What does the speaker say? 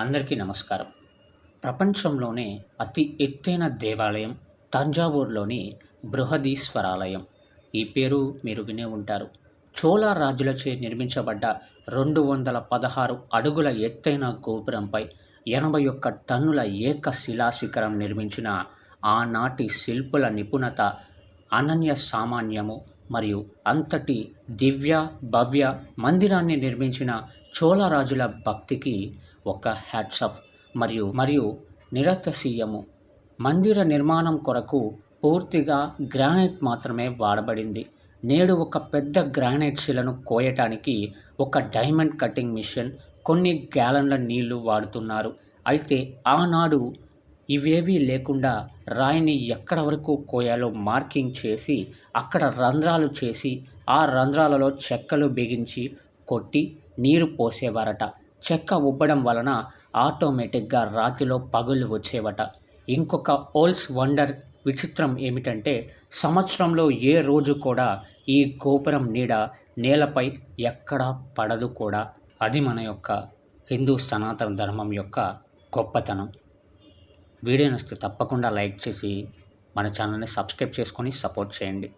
అందరికీ నమస్కారం. ప్రపంచంలోనే అతి ఎత్తైన దేవాలయం తంజావూరులోని బృహదీశ్వరాలయం. ఈ పేరు మీరు వినే ఉంటారు. చోళ రాజులచే నిర్మించబడ్డ రెండు వందల పదహారు అడుగుల ఎత్తైన గోపురంపై ఎనభై ఒక్క టన్నుల ఏక శిలాశిఖరం నిర్మించిన ఆనాటి శిల్పుల నిపుణత అనన్య సామాన్యము మరియు అంతటి దివ్య భవ్య మందిరాన్ని నిర్మించిన చోళరాజుల భక్తికి ఒక హ్యాట్సఫ్ మరియు మరియు నిరతసీయము. మందిర నిర్మాణం కొరకు పూర్తిగా గ్రానైట్ మాత్రమే వాడబడింది. నేడు ఒక పెద్ద గ్రానైట్ శిలను కోయటానికి ఒక డైమండ్ కటింగ్ మిషన్ కొన్ని గ్యాలన్ల నీళ్ళు వాడుతున్నారు. అయితే ఆనాడు ఇవేవీ లేకుండా రాయిని ఎక్కడ వరకు కోయాలో మార్కింగ్ చేసి అక్కడ రంధ్రాలు చేసి ఆ రంధ్రాలలో చెక్కలు బిగించి కొట్టి నీరు పోసేవారట. చెక్క ఉబ్బడం వలన ఆటోమేటిక్గా రాతిలో పగుళ్ళు వచ్చేవట. ఇంకొక ఓల్స్ వండర్ విచిత్రం ఏమిటంటే సంవత్సరంలో ఏ రోజు కూడా ఈ గోపురం నీడ నేలపై ఎక్కడా పడదు కూడా. అది మన యొక్క హిందూ సనాతన ధర్మం యొక్క గొప్పతనం. వీడియో నచ్చితే తప్పకుండా లైక్ చేసి మన ఛానల్ని సబ్స్క్రైబ్ చేసుకొని సపోర్ట్ చేయండి.